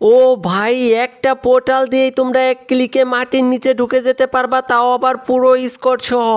ও ভাই, একটা পোর্টাল দিয়ে তোমরা এক ক্লিকে মাটির নিচে ঢুকে যেতে পারবা, তাও আবার পুরো স্কট সহ।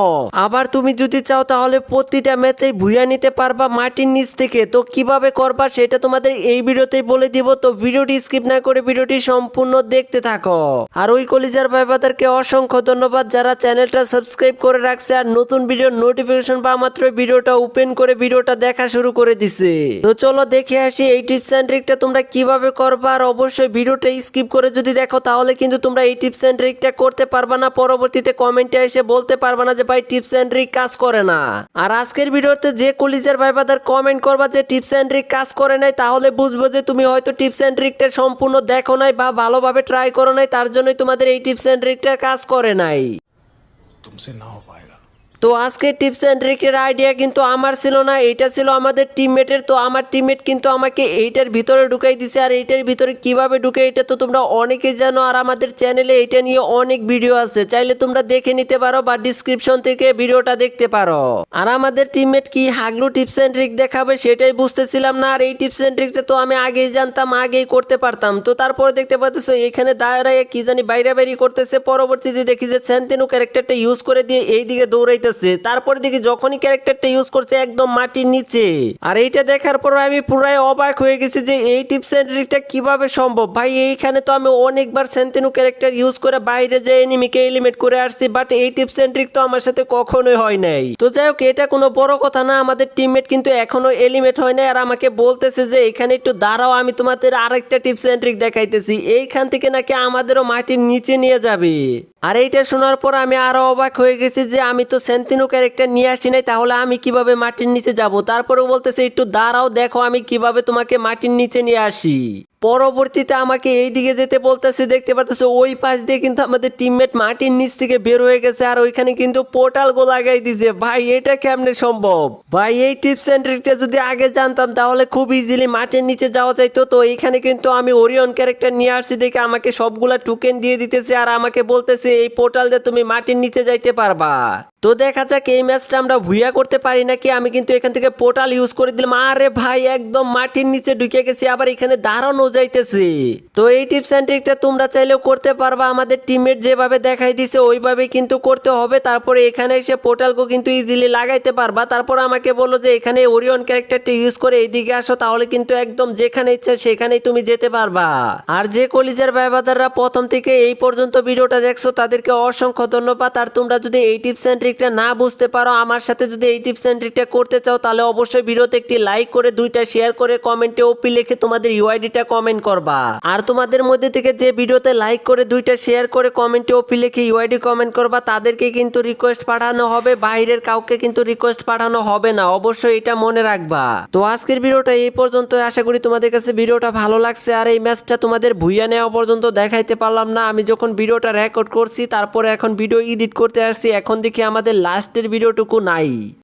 আবার তুমি যদি চাও তাহলে প্রতিটা ম্যাচেই ভুইয়া নিতে পারবা মাটির নিচ থেকে। তো কীভাবে করবা সেটা তোমাদের এই ভিডিওতেই বলে দিব। তো ভিডিওটি স্কিপ না করে ভিডিওটি সম্পূর্ণ দেখতে থাকো। আর ওই কলিজার ভাইবাদেরকে অসংখ্য ধন্যবাদ যারা চ্যানেলটা সাবস্ক্রাইব করে রাখছে আর নতুন ভিডিওর নোটিফিকেশন পাওয়া মাত্র ভিডিওটা ওপেন করে ভিডিওটা দেখা শুরু করে দিছে। তো চলো দেখে আসি এই টিপস অ্যান্ড ট্রিকটা তোমরা কীভাবে করবা আর অবশ্যই ভিডিওটা স্কিপ করে যদি দেখো তাহলে কিন্তু তোমরা এই টিপস অ্যান্ড ট্রিকটা করতে পারবা না পরবর্তীতে কমেন্টে এসে বলতে পারবা না যে ভাই টিপস অ্যান্ড ট্রিক কাজ করে না আর আজকের ভিডিওতে যে কলিজার ভাইবাদার কমেন্ট করবা যে টিপস অ্যান্ড ট্রিক কাজ করে নাই তাহলে বুঝবো যে তুমি হয়তো টিপস অ্যান্ড ট্রিকটা সম্পূর্ণ দেখো নাই বা ভালোভাবে ট্রাই করো নাই তার জন্যই তোমাদের এই টিপস অ্যান্ড ট্রিকটা কাজ করে নাই तुमसे ना हो पाएगा তো আজকে টিপস অ্যান্ড ট্রিকের আইডিয়া কিন্তু আমার ছিল না, এটা ছিল আমাদের টিমমেটের তো আমার টিমমেট কিন্তু আমাকে এইটার ভিতরে ঢুকাই দিছে। আর এইটার ভিতরে কীভাবে ঢুকে, এটা তো তোমরা অনেকেই জানো, আর আমাদের চ্যানেলে এটা নিয়ে অনেক ভিডিও আছে। চাইলে তোমরা দেখে নিতে পারো বা ডিসক্রিপশন থেকে ভিডিওটা দেখতে পারো। আর আমাদের টিমমেট কি হাগলু টিপস অ্যান্ড ট্রিক দেখাবে সেটাই বুঝতেছিলাম না, আর এই টিপস অ্যান্ড ট্রিকটা তো আমি আগেই জানতাম, আগেই করতে পারতাম। তো তারপরে দেখতে পাচ্ছ, এখানে দাঁড়ায় কি জানি বাইরে বাইরে করতেছে, পরবর্তীতে দেখি যে স্যান্তিনু ক্যারেক্টারটা ইউজ করে দিয়ে এই দিকে দৌড়াইতেছে তারপরে দেখি যখনই ক্যারেক্টারটা ইউজ করছে একদম মাটির নিচে। আর এইটা দেখার পর আমি পুরাই অবাক হয়ে গেছি যে এই টিপস অ্যান্ড ট্রিকটা কীভাবে সম্ভব? ভাই, এইখানে তো আমি অনেকবার স্যান্তিনু ক্যারেক্টার ইউজ করে বাইরে যে এনিমিকে এলিমিট করে আসছি বাট এই টিপস অ্যান্ড ট্রিক তো আমার সাথে কখনোই হয় নাই। তো যাই হোক, এটা কোনো বড় কথা না, আমাদের টিমমেট কিন্তু এখনও এলিমেট হয় নাই। আর আমাকে বলতেছে যে এখানে একটু দাঁড়াও, আমি তোমাদের আরেকটা টিপস অ্যান্ড ট্রিক দেখাইতেছি। এইখান থেকে নাকি আমাদেরও মাটির নিচে নিয়ে যাবে। আর এইটা শোনার পর আমি আরও অবাক হয়ে গেছি যে আমি তো সেন্তিনো ক্যারেক্টার নিয়ে আসি নাই, তাহলে আমি কীভাবে মাটির নিচে যাব? তারপরেও বলতেছে, একটু দাঁড়াও, দেখো আমি কীভাবে তোমাকে মাটির নিচে নিয়ে আসি। পরবর্তীতে আমাকে এই দিকে যেতে বলতেছে, দেখতে পাচ্ছ ওই পাশ দিয়ে কিন্তু আমাদের টিমমেট মাটির নিচ থেকে বের হয়ে গেছে, আর ওইখানে কিন্তু পোর্টাল গো লাগাই দিছে। ভাই, এটা কেমনে সম্ভব? ভাই, এই টিপস অ্যান্ড ট্রিকটা যদি আগে জানতাম, তাহলে খুব ইজিলি মাটির নিচে যাওয়া যাইতো। তো এইখানে কিন্তু আমি ওরিয়ন ক্যারেক্টার নিয়ে আসছি দেখে আমাকে সবগুলা টোকেন দিয়ে দিতেছে, আর আমাকে বলতেছে, এই পোর্টাল দিয়ে তুমি মাটির নিচে যাইতে পারবা। তো দেখা যাক এই ম্যাচটা আমরা ভুইয়া করতে পারি নাকি? আমি কিন্তু এখান থেকে পোর্টাল ইউজ করে দিলাম। আরে ভাই, একদম মাটির নিচে ঢুকে গেছি, আবার এখানে দাঁড়ানো যাইতেছে। তো এই টিপস অ্যান্ড ট্রিকটা তোমরা চাইলেও করতে পারবা। আমাদের টিমমেট যেভাবে দেখাই দিছে ওইভাবে কিন্তু করতে হবে। তারপরে এখানে এসে পোর্টালকে কিন্তু ইজিলি লাগাইতে পারবা। তারপর আমাকে বলল যে, এখানে ওরিয়ন ক্যারেক্টারটা ইউজ করে এইদিকে আসো, তাহলে কিন্তু একদম যেখানে ইচ্ছা সেখানেই তুমি যেতে পারবা। আর যে কলিজার ব্যবহাররা প্রথম থেকে এই পর্যন্ত ভিডিওটা দেখছ, তাদেরকে অসংখ্য ধন্যবাদ। আর তোমরা যদি এই টিপস অ্যান্ড ট্রিকটা না বুঝতে পারো, আমার সাথে যদি এই টিপস অ্যান্ড ট্রিকটা করতে চাও, তাহলে অবশ্যই ভিডিওতে একটি লাইক করে, দুইটা শেয়ার করে কমেন্টে ওপি লিখে তোমাদের ইউআইডিটা কমেন্ট করবা। আর তোমাদের মধ্যে থেকে যে ভিডিওতে লাইক করে, দুইটা শেয়ার করে কমেন্টে ওপি লিখে ইউআইডি কমেন্ট করবা, তাদেরকে কিন্তু রিকোয়েস্ট পাঠানো হবে, বাইরের কাউকে কিন্তু রিকোয়েস্ট পাঠানো হবে না, অবশ্যই এটা মনে রাখবা। তো আজকের ভিডিওটা এই পর্যন্ত আশা করি তোমাদের কাছে ভিডিওটা ভালো লাগছে, আর এই ম্যাচটা তোমাদের ভুইয়া নেওয়া পর্যন্ত দেখাইতে পারলাম না, আমি যখন ভিডিওটা রেকর্ড করছি, তারপরে এখন ভিডিও এডিট করতে আসছি, এখন দেখি আমাদের লাস্টের ভিডিওটুকু নাই।